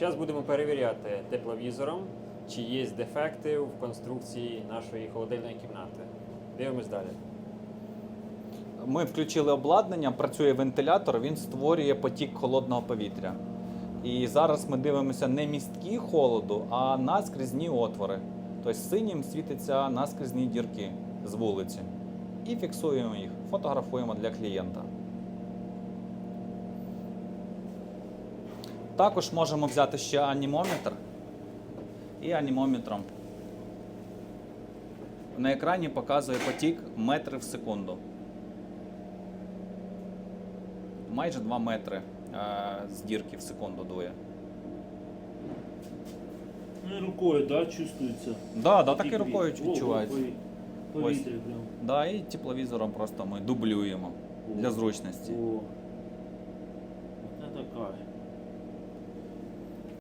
Зараз будемо перевіряти тепловізором, чи є дефекти в конструкції нашої холодильної кімнати. Дивимось далі. Ми включили обладнання, працює вентилятор, він створює потік холодного повітря. І зараз ми дивимося не містки холоду, а наскрізні отвори. Тобто синім світиться наскрізні дірки з вулиці. І фіксуємо їх, фотографуємо для клієнта. Також можемо взяти ще анімометр і анімометром. На екрані показує потік метри в секунду. Майже 2 метри е, з дірки в секунду дує. Ну рукою, да, чувствується. Да, да, так і рукою відчувається. прям. Да, і тепловізором просто ми дублюємо О. для зручності. О. Це така.